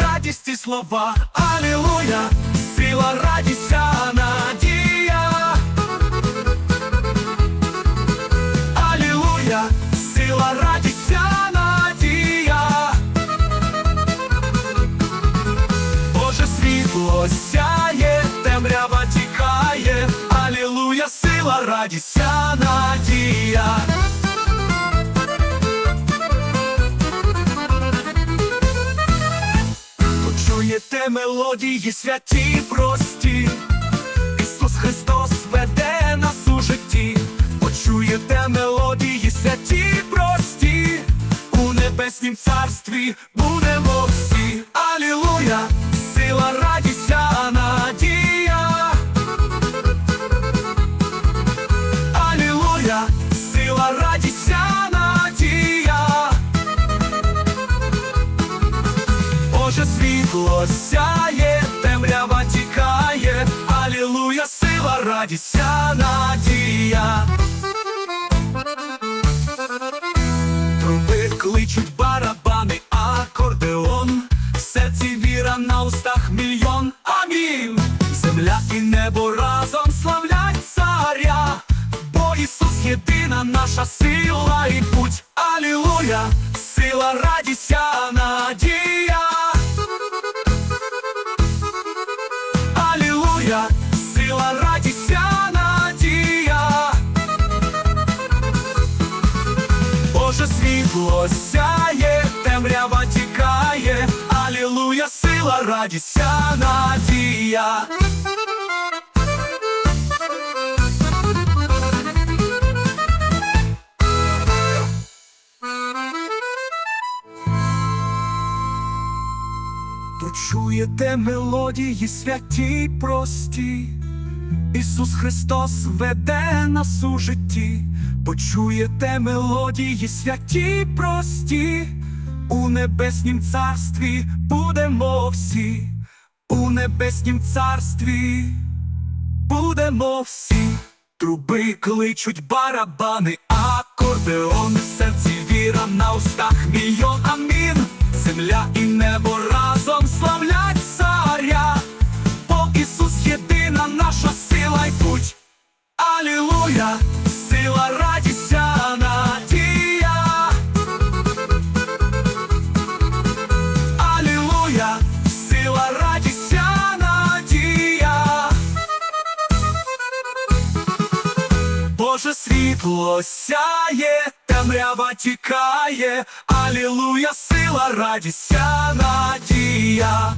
радість і слова. Алілуя, сила, радість, надія. Алілуя, сила, радість, надія. Боже світло сяє, темрява тікає. Алілуя, сила, радість, надія. Мелодії святі прості, Ісус Христос веде нас у житті, почуєте мелодії святі прості, у небеснім царстві будемо всі. Алілуя, сила, радість, вся надія. Алілуя, сила, радість, вся надія. Боже світло сяє, темрява тікає, Алілуя, сила, радість, надія. Труби кличуть барабани, акордеон, в серці віра на устах мільйон. Амінь. Земля і небо разом славлять царя, бо Ісус єдина наша сила і путь. Алілуя, сила, радість, надія. Алілуя, сила, радість, надія. Боже світло сяє, темрява тікає, Алілуя, сила, радість, вся надія. То чуєте мелодії святі й прості, Ісус Христос веде нас у житті, почуєте мелодії святі й прості, у небеснім царстві будемо всі, у небеснім царстві будемо всі, труби кличуть барабани, акордеон в серці віра на устах мільйон амін. Земля і небо разом славлять царя, Світло сяє, темрява тікає, Алілуя, сила, радість, надія.